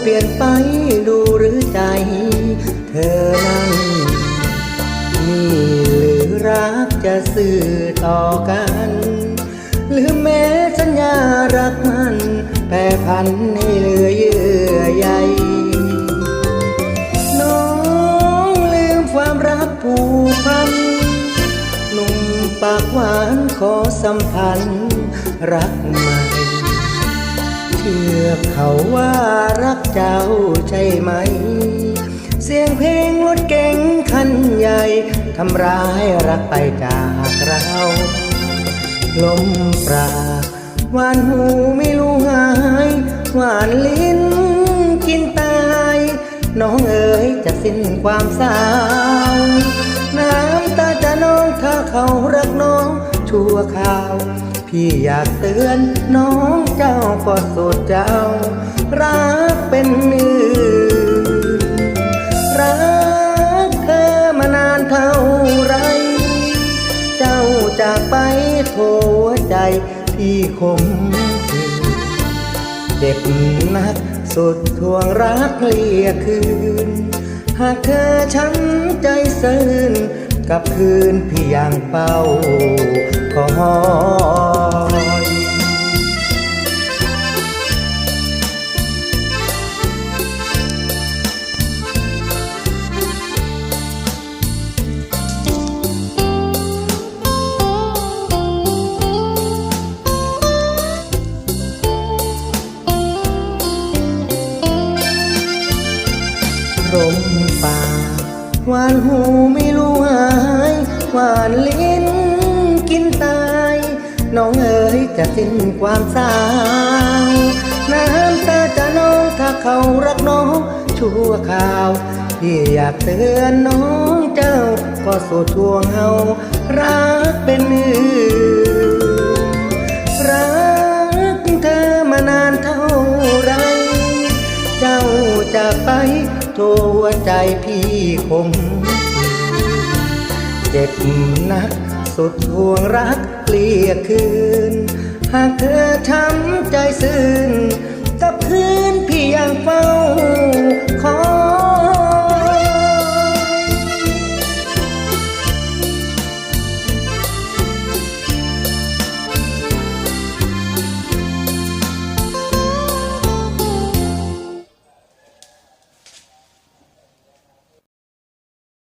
เปลี่ยนไปดูหรือใจ เธอนั้นนี่หรือรักจะสื่อต่อกัน หรือแม้สัญญารักมันแปรพันให้เหลือเยื่อใยน้องลืมความรักผูกพันหนุ่มปากหวานขอสัมพันธ์รักใหม่ ชื่อเขาว่ารักเจ้าใช่ไหม เสียงเพลงรถเก๋งคันใหญ่ทำร้ายรักไปจากเรา ลมปราหวานหูไม่รู้หาย หวานลิ้นกินตาย น้องเอ๋ยจะสิ้นความสาวน้ำตาจะน้องถ้าเขารักน้องชั่วข่าว พี่อยากเตือนน้อง ก็สุดเจ้า รักเป็นอื่นรักเธอมานานเท่าไร เจ้าจากไปโทวใจพี่คมเจ็บนักสุดทวงรักเลียคืน หากเธอช้ำใจซื่นกับคืนพี่ยังเป้าคอ ยลมป่า หวานหูไม่รู้หาย หวานลิ้นกินตาย น้องเอ๋ยจะสิ้นความสาวน้ำตาจะน้องถ้าเขารักน้อง ชั่วข่าวที่อยากเตือนน้องเจ้า ก็สุดทวงเฮารักเป็นอื่น ทหัวใจพี่คง เจ็บนักสุดห่วงรักเกลี่ยคืน หากเธอทำใจซึ้งกับคืนพี่ยังเฝ้า